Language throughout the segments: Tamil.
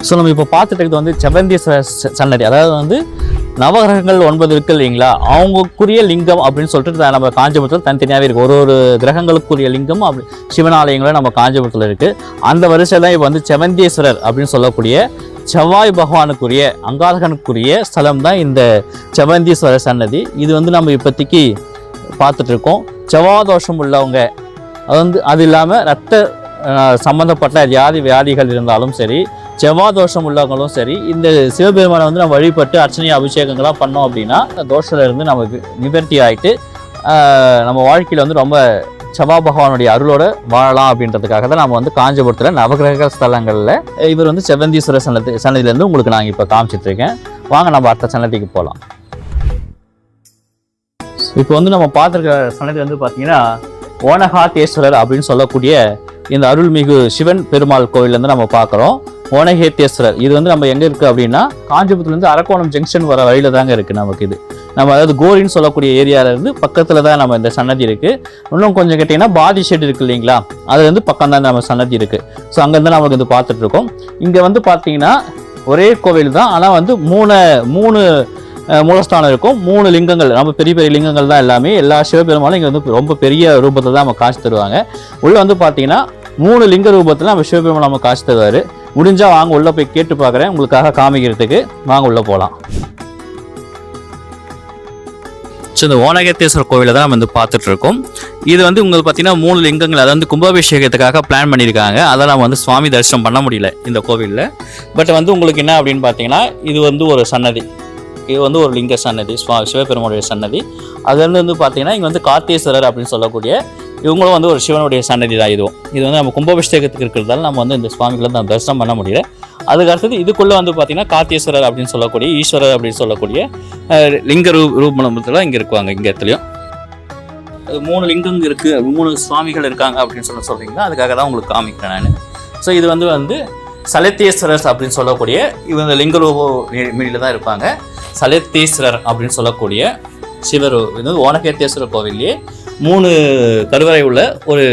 ஸோ நம்ம இப்போ பார்த்துட்டு இருக்கிறது வந்து செவந்தீஸ்வரர் சன்னதி. அதாவது வந்து நவகிரகங்கள் ஒன்பது இருக்கு இல்லைங்களா? அவங்களுக்குரிய லிங்கம் அப்படின்னு சொல்லிட்டு த- நம்ம காஞ்சிபுரத்தில் தனித்தனியாகவே இருக்குது ஒரு ஒரு கிரகங்களுக்குரிய லிங்கம் அப்படி சிவனாலயங்களும் நம்ம காஞ்சிபுரத்தில் இருக்குது அந்த வரிசையில் தான் இப்போ வந்து செவந்தீஸ்வரர் அப்படின்னு சொல்லக்கூடிய செவ்வாய் பகவானுக்குரிய அங்காரகனுக்குரிய ஸ்தலம் தான் இந்த செவந்தீஸ்வரர் சன்னதி. இது வந்து நம்ம இப்போதைக்கு பார்த்துட்ருக்கோம். செவ்வாதோஷம் செவ்வாய் தோஷம் உள்ளவங்க அது வந்து அது இல்லாமல் ரத்த சம்மந்தப்பட்ட வியாதி வியாதிகள் இருந்தாலும் சரி செவ்வாய் தோஷம் உள்ளவங்களும் சரி இந்த சிவபெருமானை வந்து நம்ம வழிபட்டு அர்ச்சனை அபிஷேகங்கள்லாம் பண்ணோம் அப்படின்னா அந்த தோஷத்துலேருந்து நமக்கு நம்ம நிவர்த்தி ஆகிட்டு நம்ம வாழ்க்கையில் வந்து ரொம்ப செவ்வாய் பகவானுடைய அருளோடு வாழலாம் அப்படின்றதுக்காக தான் நம்ம வந்து காஞ்சிபுரத்தில் நவகிரக ஸ்தலங்களில் இவர் வந்து செவந்தீஸ்வரர் சன்னதி சன்னதியிலேருந்து உங்களுக்கு நாங்கள் இப்போ காமிச்சிட்டு இருக்கேன் வாங்க நம்ம அடுத்த சன்னதிக்கு போகலாம் இப்போ வந்து நம்ம பார்த்துருக்க சன்னதி வந்து பார்த்தீங்கன்னா ஓனகாத்தேஸ்வரர் அப்படின்னு சொல்லக்கூடிய இந்த அருள்மிகு சிவன் பெருமாள் கோவிலேருந்து நம்ம பார்க்குறோம். ஓனகேத்தேஸ்வரர். இது வந்து நம்ம எங்கே இருக்குது அப்படின்னா காஞ்சிபுரத்துலேருந்து அரக்கோணம் ஜங்ஷன் வர வழியில் தாங்க இருக்குது நமக்கு இது. நம்ம அதாவது கோரின்னு சொல்லக்கூடிய ஏரியாவிலேருந்து இருந்து பக்கத்தில் தான் நம்ம இந்த சன்னதி இருக்குது இன்னும் கொஞ்சம் கேட்டிங்கன்னா பாதி ஷெட் இருக்குது இல்லைங்களா? அதுலேருந்து பக்கம் தான் நம்ம சன்னதி இருக்குது ஸோ அங்கேருந்து நமக்கு வந்து பார்த்துட்ருக்கோம் இங்கே வந்து பார்த்தீங்கன்னா ஒரே கோவில் தான். ஆனால் வந்து மூணு மூணு மூலஸ்தானம் இருக்கும். மூணு லிங்கங்கள். நம்ம பெரிய பெரிய லிங்கங்கள் தான் எல்லாமே. எல்லா சிவபெருமானும் இங்கே வந்து ரொம்ப பெரிய ரூபத்தை தான் நம்ம காசு தருவாங்க. உள்ளே வந்து பார்த்தீங்கன்னா மூணு லிங்க ரூபத்தில் நம்ம சிவபெருமான் நம்ம காசு தருவார். முடிஞ்சால் வாங்க உள்ளே போய் கேட்டு பார்க்குறேன் உங்களுக்காக காமிக்கிறதுக்கு வாங்க உள்ளே போகலாம் ஸோ இந்த ஓனகேத்தேஸ்வரர் கோவிலை தான் நம்ம வந்து பார்த்துட்டு இருக்கோம் இது வந்து உங்களுக்கு பார்த்தீங்கன்னா மூணு லிங்கங்கள் அதாவது வந்து கும்பாபிஷேகத்துக்காக பிளான் பண்ணியிருக்காங்க. அதை நம்ம வந்து சுவாமி தரிசனம் பண்ண முடியல இந்த கோவிலில். பட் வந்து உங்களுக்கு என்ன அப்படின்னு பார்த்தீங்கன்னா இது வந்து ஒரு சன்னதி. இது வந்து ஒரு லிங்க சன்னதி சுவா சிவபெருமானுடைய சன்னதி. அதுலேருந்து வந்து பார்த்தீங்கன்னா இங்கே வந்து கார்த்தேஸ்வரர் அப்படின்னு சொல்லக்கூடிய இவங்களும் வந்து ஒரு சிவனுடைய சன்னதி தான் இதுவும். இது வந்து நம்ம கும்பாபிஷேகத்துக்கு இருக்கிறதால நம்ம வந்து இந்த சுவாமிகளை நம்ம தரிசனம் பண்ண முடியல. அதுக்கு அடுத்தது இதுக்குள்ளே வந்து பார்த்தீங்கன்னா கார்த்தீஸ்வரர் அப்படின்னு சொல்லக்கூடிய ஈஸ்வரர் அப்படின்னு சொல்லக்கூடிய லிங்க ரூ ரூபத்தில் இங்கே இருக்குவாங்க இங்கே இடத்துலையும் அது மூணு லிங்கம் இருக்குது மூணு சுவாமிகள் இருக்காங்க அப்படின்னு சொல்ல சொல்கிறீங்களா அதுக்காக தான் உங்களுக்கு காமிக்கிறேன் நான். ஸோ இது வந்து வந்து சலத்தேஸ்வரர் அப்படின்னு சொல்லக்கூடிய இவங்க லிங்க ரூப மீடியில் தான் இருப்பாங்க. சலத்தேஸ்வரர் அப்படின்னு சொல்லக்கூடிய சிவர் இது வந்து ஓனகேத்தேஸ்வரர் கோவில்லையே மூணு கருவறை உள்ள ஒரு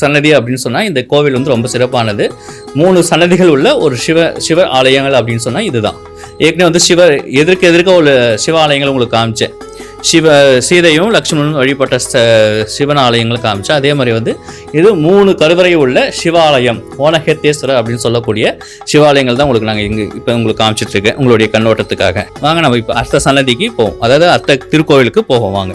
சன்னதி அப்படின்னு சொன்னால் இந்த கோவில் வந்து ரொம்ப சிறப்பானது. மூணு சன்னதிகள் உள்ள ஒரு சிவ சிவ ஆலயங்கள் அப்படின்னு சொன்னால் இதுதான். ஏற்கனவே வந்து சிவ எதிர்க்க எதிர்க்க உள்ள சிவ ஆலயங்கள் உங்களுக்கு காமிச்சேன். சிவ சீதையும் லக்ஷ்மணனும் வழிபட்ட சிவன் ஆலயங்களை காமிச்சேன். அதே மாதிரி வந்து இது மூணு கருவறை உள்ள சிவாலயம் ஓனகேத்தேஸ்வரர் அப்படின்னு சொல்லக்கூடிய சிவாலயங்கள் தான் உங்களுக்கு நாங்கள் இங்கே இப்போ உங்களுக்கு காமிச்சிட்ருக்கேன் உங்களுடைய கண்ணோட்டத்துக்காக. வாங்க நம்ம இப்போ அர்த்த சன்னதிக்கு போவோம். அதாவது அர்த்த திருக்கோவிலுக்கு போவோம் வாங்க.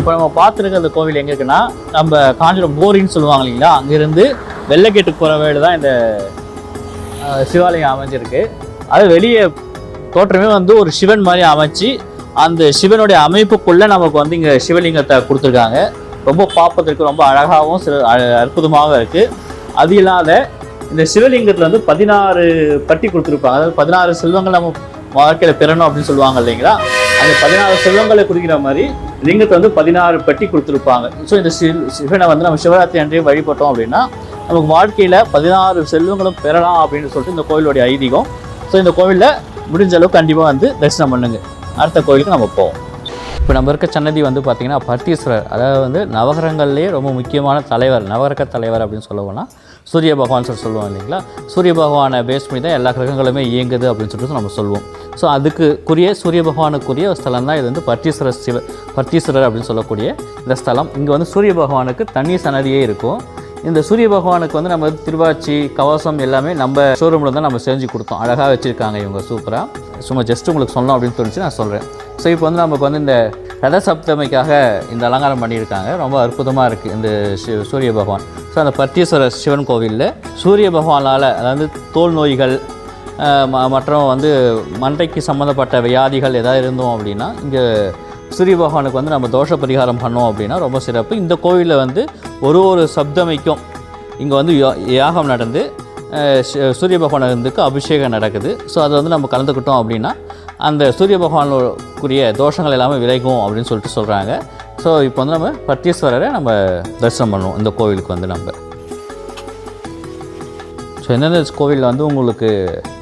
இப்போ நம்ம பார்த்துருக்க அந்த கோவில் எங்கே இருக்குன்னா நம்ம காஞ்சிபுரம் போரின்னு சொல்லுவாங்க இல்லைங்களா? அங்கேருந்து வெள்ளைக்கேட்டுக்கு போகிற வழியில தான் இந்த சிவாலயம் அமைஞ்சிருக்கு. அது வெளியே தோற்றமே வந்து ஒரு சிவன் மாதிரி அமைச்சு அந்த சிவனுடைய அமைப்புக்குள்ளே நமக்கு வந்து இங்கே சிவலிங்கத்தை கொடுத்துருக்காங்க. ரொம்ப பார்ப்பதற்கு ரொம்ப அழகாகவும் சில அ- அற்புதமாகவும் இருக்குது அது இல்லாத இந்த சிவலிங்கத்தில் வந்து பதினாறு பட்டி கொடுத்துருப்பாங்க. அதாவது பதினாறு செல்வங்கள் நம்ம வாழ்க்கையில் பெறணும் அப்படின்னு சொல்லுவாங்க இல்லைங்களா? அந்த பதினாறு செல்வங்களை குறிக்கிற மாதிரி லிங்கத்தை வந்து பதினாறு பெட்டி கொடுத்துருப்பாங்க. ஸோ இந்த சிவனை வந்து நம்ம சிவராத்திரி அன்றைய வழிபட்டோம் அப்படின்னா நமக்கு வாழ்க்கையில் பதினாறு செல்வங்களும் பெறலாம் அப்படின்னு சொல்லிட்டு இந்த கோயிலுடைய ஐதீகம். ஸோ இந்த கோவிலில் முடிஞ்ச அளவுக்கு கண்டிப்பாக வந்து தரிசனம் பண்ணுங்க. அடுத்த கோயிலுக்கு நம்ம போவோம். இப்போ நம்ம இருக்க சன்னதி வந்து பார்த்திங்கன்னா பர்த்தீஸ்வரர் அதாவது வந்து நவகிரகங்கள்லேயே ரொம்ப முக்கியமான தலைவர் நவகிரக தலைவர் அப்படின்னு சொல்லுவோம்னா சூரிய பகவான் சொல்லி சொல்லுவோம் இல்லைங்களா? சூரிய பகவானை பேஸ் பண்ணி தான் எல்லா கிரகங்களுமே இயங்குது அப்படின்னு சொல்லிட்டு நம்ம சொல்லுவோம். ஸோ அதுக்குரிய சூரிய பகவானுக்குரிய ஒரு ஸ்தலம் தான் இது வந்து பர்த்தீஸ்வரர் சிவ பர்த்தீஸ்வரர் அப்படின்னு சொல்லக்கூடிய இந்த ஸ்தலம். இங்கே வந்து சூரிய பகவானுக்கு தனி சன்னதியே இருக்கும். இந்த சூரிய பகவானுக்கு வந்து நம்ம திருவாச்சி கவசம் எல்லாமே நம்ம ஷோரூமில் தான் நம்ம செஞ்சு கொடுத்தோம். அழகாக வச்சுருக்காங்க இவங்க சூப்பராக சும்மா ஜஸ்ட் உங்களுக்கு சொல்லணும் அப்படின்னு தோணுச்சு நான் சொல்கிறேன் ஸோ இப்போ வந்து நமக்கு வந்து இந்த ரத சப்தமிக்காக இந்த அலங்காரம் பண்ணியிருக்காங்க. ரொம்ப அற்புதமாக இருக்குது இந்த சூரிய பகவான். ஸோ அந்த பர்த்தீஸ்வரர் சிவன் கோவிலில் சூரிய பகவானால் அதாவது தோல் நோய்கள் ம- மற்றும் வந்து மண்டைக்கு சம்மந்தப்பட்ட வியாதிகள் ஏதாவது இருந்தோம் அப்படின்னா இங்கே சூரிய பகவானுக்கு வந்து நம்ம தோஷ பரிகாரம் பண்ணோம் அப்படின்னா ரொம்ப சிறப்பு. இந்த கோவிலில் வந்து ஒரு ஒரு சப்தமைக்கும் இங்கே வந்து யா- யாகம் நடந்து சூரிய பகவானுக்கு அபிஷேகம் நடக்குது. ஸோ அதை வந்து நம்ம கலந்துக்கிட்டோம் அப்படின்னா அந்த சூரிய பகவானுக்குரிய தோஷங்கள் எல்லாமே விலகும் அப்படின்னு சொல்லிட்டு சொல்கிறாங்க ஸோ இப்போ வந்து நம்ம பத்தீஸ்வரரை நம்ம தரிசனம் பண்ணுவோம். இந்த கோவிலுக்கு வந்து நம்ம. ஸோ எந்தெந்த கோவிலில் வந்து உங்களுக்கு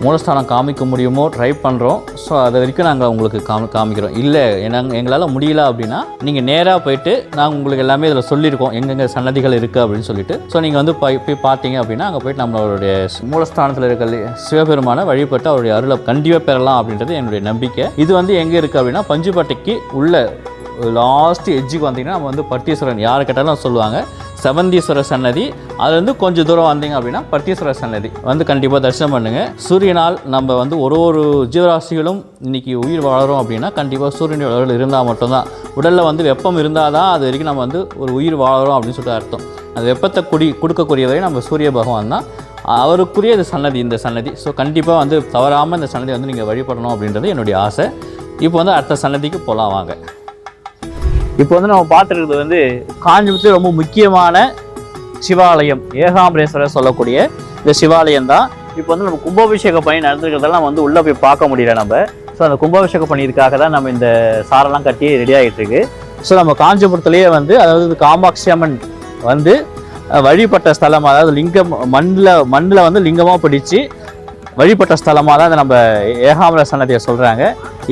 மூலஸ்தானம் காமிக்க முடியுமோ ட்ரை பண்ணுறோம் ஸோ அது வரைக்கும் நாங்கள் உங்களுக்கு காமி காமிக்கிறோம். இல்லை நாங்கள் எங்களால் முடியல அப்படின்னா நீங்கள் நேராக போயிட்டு நாங்கள் உங்களுக்கு எல்லாமே இதில் சொல்லியிருக்கோம். எங்கெங்கே சன்னதிகள் இருக்குது அப்படின்னு சொல்லிட்டு. ஸோ நீங்கள் வந்து போய் போய் பார்த்தீங்க அப்படின்னா அங்கே போயிட்டு நம்மளுடைய மூலஸ்தானத்தில் இருக்க சிவபெருமான வழிபட்டு அவருடைய அருளை கண்டிப்பாக பெறலாம் அப்படின்றது என்னுடைய நம்பிக்கை. இது வந்து எங்கே இருக்குது அப்படின்னா பஞ்சுப்பட்டிக்கு உள்ள லாஸ்ட் எஜ்ஜுக்கு வந்தீங்கன்னா நம்ம வந்து பட்டீஸ்வரன் யாரை கேட்டாலும் சொல்லுவாங்க செவந்தீஸ்வரர் சன்னதி. அதுலேருந்து கொஞ்சம் தூரம் வந்தீங்க அப்படின்னா பட்டீஸ்வரர் சன்னதி. வந்து கண்டிப்பாக தரிசனம் பண்ணுங்கள் சூரியனால் நம்ம வந்து ஒரு ஒரு ஜீவராசிகளும் இன்றைக்கி உயிர் வாழறோம் அப்படின்னா கண்டிப்பாக சூரியனுடைய உடல் இருந்தால் மட்டும்தான். உடலில் வந்து வெப்பம் இருந்தால் தான் அது வரைக்கும் நம்ம வந்து ஒரு உயிர் வாழறோம் அப்படின்னு சொல்லிட்டு அர்த்தம். அந்த வெப்பத்தை குடி கொடுக்கக்கூடியவரை நம்ம சூரிய பகவான் தான். அவருக்குரிய இந்த சன்னதி இந்த சன்னதி. ஸோ கண்டிப்பாக வந்து தவறாமல் இந்த சன்னதி வந்து நீங்கள் வழிபடணும் அப்படின்றது என்னுடைய ஆசை. இப்போ வந்து அடுத்த சன்னதிக்கு போகலாம் வாங்க. இப்போ வந்து நம்ம பார்த்துருக்கிறது வந்து காஞ்சிபுரத்தில் ரொம்ப முக்கியமான சிவாலயம் ஏகாம்பரேஸ்வரர் சொல்லக்கூடிய இந்த சிவாலயம் தான் இப்போ வந்து நம்ம கும்பாபிஷேக பணி நடந்துருக்கிறதெல்லாம் வந்து உள்ளே போய் பார்க்க முடியல நம்ம. ஸோ அந்த கும்பாபிஷேக பணிக்காக தான் நம்ம இந்த சாரெல்லாம் கட்டி ரெடி ஆகிட்டு இருக்கு ஸோ நம்ம காஞ்சிபுரத்துலேயே வந்து அதாவது காமாட்சி அம்மன் வந்து வழிபட்ட ஸ்தலம் அதாவது லிங்கம் மண்ணில் மண்ணில் வந்து லிங்கமாக பிடிச்சு வழிபட்ட ஸ்தலமாக தான் நம்ம ஏகாம்பர சன்னதியை சொல்கிறாங்க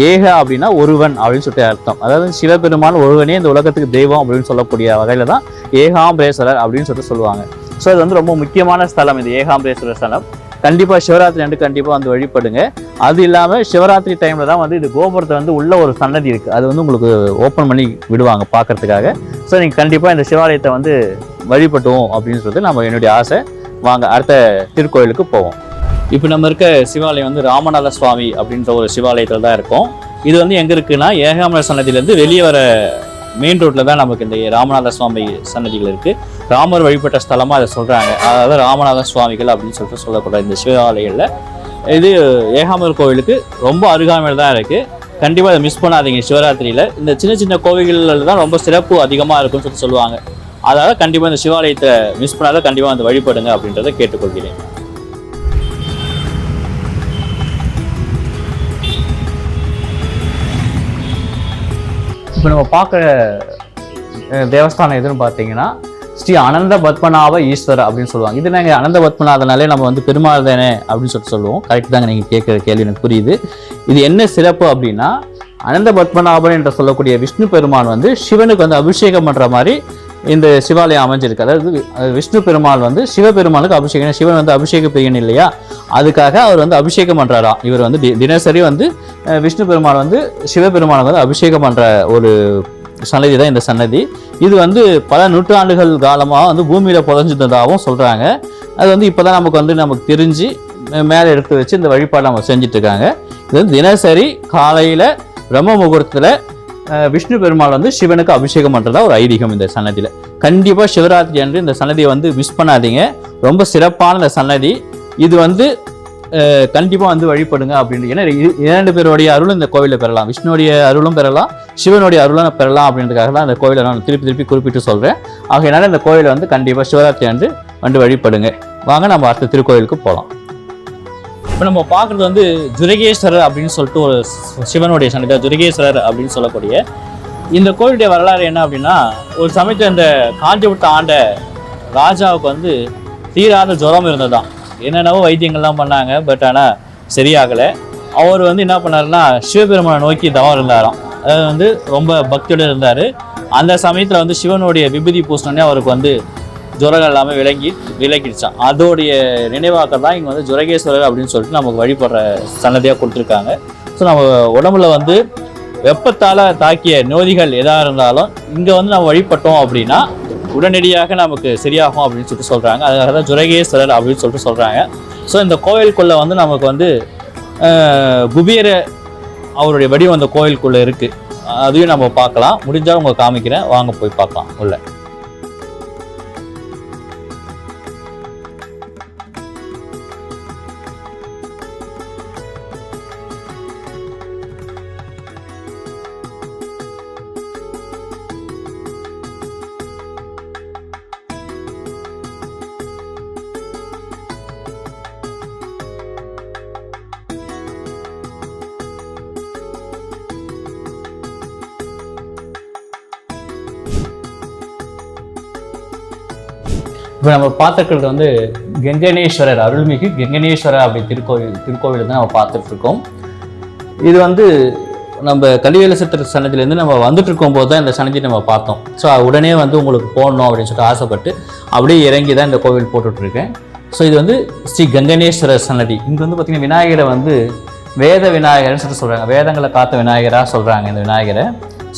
ஏக அப்படின்னா ஒருவன் அப்படின்னு சொல்லிட்டு அர்த்தம். அதாவது சிவபெருமான் ஒருவனே இந்த உலகத்துக்கு தெய்வம் அப்படின்னு சொல்லக்கூடிய வகையில் தான் ஏகாம்பரேஸ்வரர் அப்படின்னு சொல்லிட்டு சொல்லுவாங்க. ஸோ இது வந்து ரொம்ப முக்கியமான ஸ்தலம் இது ஏகாம்பரேஸ்வரர் ஸ்தலம். கண்டிப்பாக சிவராத்திரி அன்று கண்டிப்பாக வந்து வழிபடுங்க. அது இல்லாமல் சிவராத்திரி டைமில் தான் வந்து இது கோபுரத்தை வந்து உள்ள ஒரு சன்னதி இருக்குது அது வந்து உங்களுக்கு ஓப்பன் பண்ணி விடுவாங்க பார்க்கறதுக்காக ஸோ நீங்கள் கண்டிப்பாக இந்த சிவாலயத்தை வந்து வழிபட்டுவோம் அப்படின்னு சொல்லிட்டு நம்ம என்னுடைய ஆசை. வாங்க அடுத்த திருக்கோயிலுக்கு போவோம். இப்போ நம்ம இருக்க சிவாலயம் வந்து ராமநாத சுவாமி அப்படின்ற ஒரு சிவாலயத்தில் தான் இருக்கும். இது வந்து எங்கே இருக்குன்னா ஏகாமர சன்னதியிலேருந்து வெளியே வர மெயின் ரோட்டில் தான் நமக்கு இந்த ராமநாத சுவாமி சன்னதிகள் இருக்குது ராமர் வழிபட்ட ஸ்தலமாக அதை சொல்கிறாங்க அதாவது ராமநாத சுவாமிகள் அப்படின்னு சொல்லிட்டு சொல்லக்கூடிய இந்த சிவாலயங்களில் இது ஏகாமர் கோவிலுக்கு ரொம்ப அருகாமையில் தான் இருக்குது கண்டிப்பாக அதை மிஸ் பண்ணாதீங்க சிவராத்திரியில். இந்த சின்ன சின்ன கோவில்களில் தான் ரொம்ப சிறப்பு அதிகமாக இருக்குன்னு சொல்லிட்டு சொல்லுவாங்க. அதனால் கண்டிப்பாக இந்த சிவாலயத்தை மிஸ் பண்ணாத கண்டிப்பாக வந்து வழிபடுங்க அப்படின்றத கேட்டுக்கொள்கிறேன். இப்போ நம்ம பார்க்குற தேவஸ்தானம் எதுன்னு பார்த்தீங்கன்னா ஸ்ரீ அனந்த பத்மநாப ஈஸ்வரர் அப்படின்னு சொல்லுவாங்க. இது நாங்கள் அனந்த பத்மநாதனாலே நம்ம வந்து பெருமாள் தானே அப்படின்னு சொல்லிட்டு சொல்லுவோம். கரெக்ட் தாங்க நீங்கள் கேட்குற கேள்வி எனக்கு புரியுது. இது என்ன சிறப்பு அப்படின்னா அனந்த பத்மநாபன் என்று சொல்லக்கூடிய விஷ்ணு பெருமான் வந்து சிவனுக்கு வந்து அபிஷேகம் பண்ணுற மாதிரி இந்த சிவாலயம் அமைஞ்சிருக்கு அதாவது விஷ்ணு பெருமாள் வந்து சிவபெருமானுக்கு அபிஷேகம் சிவன் வந்து அபிஷேக பிரியன் இல்லையா? அதுக்காக அவர் வந்து அபிஷேகம் பண்ணுறாராம் இவர் வந்து தி- தினசரி வந்து விஷ்ணு பெருமாள் வந்து சிவபெருமானை வந்து அபிஷேகம் பண்ணுற ஒரு சன்னதி தான் இந்த சன்னதி. இது வந்து பல நூற்றாண்டுகள் காலமாக வந்து பூமியில் புதஞ்சிருந்ததாகவும் சொல்கிறாங்க அது வந்து இப்போ தான் நமக்கு வந்து நமக்கு தெரிஞ்சு மேலே எடுத்து வச்சு இந்த வழிபாடு நம்ம செஞ்சிட்ருக்காங்க இது வந்து தினசரி காலையில் பிரம்ம முகூர்த்தத்தில் விஷ்ணு பெருமாள் வந்து சிவனுக்கு அபிஷேகம் பண்ணுறதா ஒரு ஐதீகம் இந்த சன்னதியில். கண்டிப்பாக சிவராத்திரி அன்று இந்த சன்னதியை வந்து மிஸ் பண்ணாதீங்க. ரொம்ப சிறப்பான இந்த சன்னதி. இது வந்து கண்டிப்பாக வந்து வழிபடுங்க அப்படின்னு ஏன்னா இ- இரண்டு பேருடைய அருளும் இந்த கோவிலில் பெறலாம். விஷ்ணுடைய அருளும் பெறலாம் சிவனுடைய அருளும் பெறலாம் அப்படின்றதுக்காக தான் அந்த கோவிலை நான் திருப்பி திருப்பி குறிப்பிட்டு சொல்கிறேன் ஆகையினால இந்த கோவிலை வந்து கண்டிப்பாக சிவராத்திரி அன்று வந்து வழிபடுங்க. வாங்க நம்ம அடுத்த திருக்கோயிலுக்கு போகலாம் இப்போ நம்ம பார்க்குறது வந்து துரகேஸ்வரர் அப்படின்னு சொல்லிட்டு ஒரு சிவனுடைய சன்னதி துரகேஸ்வரர் அப்படின்னு சொல்லக்கூடிய இந்த கோவிலுடைய வரலாறு என்ன அப்படின்னா ஒரு சமயத்தில் இந்த காஞ்சிபுரத்தை ஆண்ட ராஜாவுக்கு வந்து தீராத ஜுரம் இருந்ததாம் என்னென்னவோ வைத்தியங்கள்லாம் பண்ணாங்க பட் ஆனால் சரியாகலை. அவர் வந்து என்ன பண்ணாருன்னா சிவபெருமானை நோக்கி தவம் இருந்தாராம். அதாவது வந்து ரொம்ப பக்தியோடு இருந்தார். அந்த சமயத்தில் வந்து சிவனுடைய விபூதி பூசினோடனே அவருக்கு வந்து ஜுரகம் எல்லாமே விளங்கி விலகிடுச்சான் அதோடைய நினைவாக்க தான் இங்கே வந்து ஜுரகேஸ்வரர் அப்படின்னு சொல்லிட்டு நமக்கு வழிபடுற சன்னதியாக கொடுத்துருக்காங்க. ஸோ நம்ம உடம்புல வந்து வெப்பத்தால் தாக்கிய நோதிகள் எதாக இருந்தாலும் இங்கே வந்து நம்ம வழிபட்டோம் அப்படின்னா உடனடியாக நமக்கு சரியாகும் அப்படின்னு சொல்லிட்டு சொல்கிறாங்க அதுக்காக தான் ஜுரகேஸ்வரர் அப்படின்னு சொல்லிட்டு சொல்கிறாங்க ஸோ இந்த கோவிலுக்குள்ளே வந்து நமக்கு வந்து அஹ், அவருடைய வடிவம் அந்த கோவிலுக்குள்ளே இருக்குது அதையும் நம்ம பார்க்கலாம். முடிஞ்சால் உங்களுக்கு காமிக்கிறேன். வாங்க போய் பார்க்கலாம். உள்ள. இப்போ நம்ம பார்த்துருக்கிறது வந்து கெங்கனேஸ்வரர் அருள்மிகு கெங்கனேஸ்வரர் அப்படி திருக்கோவில் திருக்கோவில் தான் நம்ம பார்த்துட்ருக்கோம் இது வந்து நம்ம கலிவேல சித்தர் சன்னதியிலேருந்து நம்ம வந்துட்டு இருக்கும்போது தான் இந்த சன்னதி நம்ம பார்த்தோம். ஸோ உடனே வந்து உங்களுக்கு போடணும் அப்படின்னு சொல்லிட்டு ஆசைப்பட்டு அப்படியே இறங்கி தான் இந்த கோவில் போட்டுட்ருக்கேன். ஸோ இது வந்து ஸ்ரீ கங்கனேஸ்வரர் சன்னதி. இங்கே வந்து பார்த்திங்கன்னா விநாயகரை வந்து வேத விநாயகர்னு சொல்லிட்டு சொல்கிறாங்க வேதங்களை காத்த விநாயகராக சொல்கிறாங்க இந்த விநாயகரை.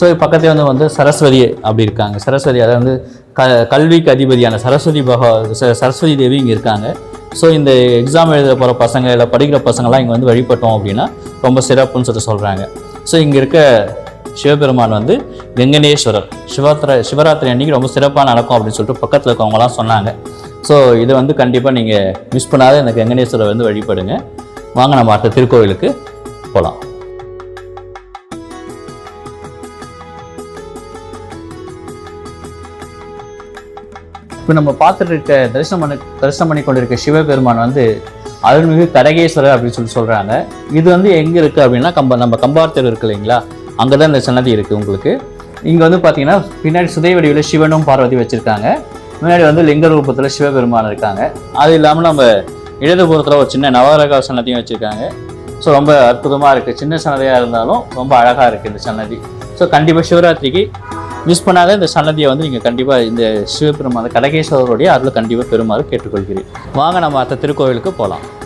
ஸோ பக்கத்துல வந்து வந்து சரஸ்வதி அப்படி இருக்காங்க. சரஸ்வதி அதாவது வந்து க கல்விக்கு அதிபதியான சரஸ்வதி பகவ ச- சரஸ்வதி தேவி இங்கே இருக்காங்க. ஸோ இந்த எக்ஸாம் எழுத போகிற பசங்க இல்லை படிக்கிற பசங்கள்லாம் இங்கே வந்து வழிபட்டோம் அப்படின்னா ரொம்ப சிறப்புன்னு சொல்லிட்டு சொல்கிறாங்க ஸோ இங்கே இருக்க சிவபெருமான் வந்து வெங்கடேஸ்வரர். சிவராத்திரி சிவராத்திரி அன்றைக்கி ரொம்ப சிறப்பாக நடக்கும் அப்படின்னு சொல்லிட்டு பக்கத்தில் இருக்கவங்களாம் சொன்னாங்க. ஸோ இதை வந்து கண்டிப்பாக நீங்கள் மிஸ் பண்ணாத இந்த வெங்கடேஸ்வரர் வந்து வழிபடுங்க. வாங்க நம்ம அடுத்த திருக்கோவிலுக்கு போகலாம் இப்போ நம்ம பார்த்துட்டு இருக்க தரிசனம் பண்ணி தரிசனம் பண்ணி கொண்டிருக்க சிவபெருமான் வந்து அருள்மிகு கடகேஸ்வரர் அப்படின்னு சொல்லி சொல்கிறாங்க இது வந்து எங்கே இருக்குது அப்படின்னா கம்ப நம்ம கம்பார்த்தர் இருக்கு இல்லைங்களா? அங்கே தான் இந்த சன்னதி இருக்குது உங்களுக்கு. இங்கே வந்து பார்த்தீங்கன்னா பின்னாடி சுதை வடிவில் சிவனும் பார்வதி வச்சுருக்காங்க. முன்னாடி வந்து லிங்க ரூபத்தில் சிவபெருமான் இருக்காங்க. அது இல்லாமல் நம்ம இடதுபுறத்தில் ஒரு சின்ன நவரக சன்னதியும் வச்சுருக்காங்க. ஸோ ரொம்ப அற்புதமாக இருக்குது சின்ன சன்னதியாக இருந்தாலும் ரொம்ப அழகாக இருக்குது இந்த சன்னதி. ஸோ கண்டிப்பாக சிவராத்திரிக்கு மிஸ் பண்ணாத இந்த சன்னதியை வந்து நீங்கள் கண்டிப்பாக இந்த சிவபெருமான் கடகேஸ்வரருடைய அருள் கண்டிப்பாக பெருமாறு கேட்டுக்கொள்கிறேன். வாங்க நம்ம அடுத்த திருக்கோவிலுக்கு போகலாம்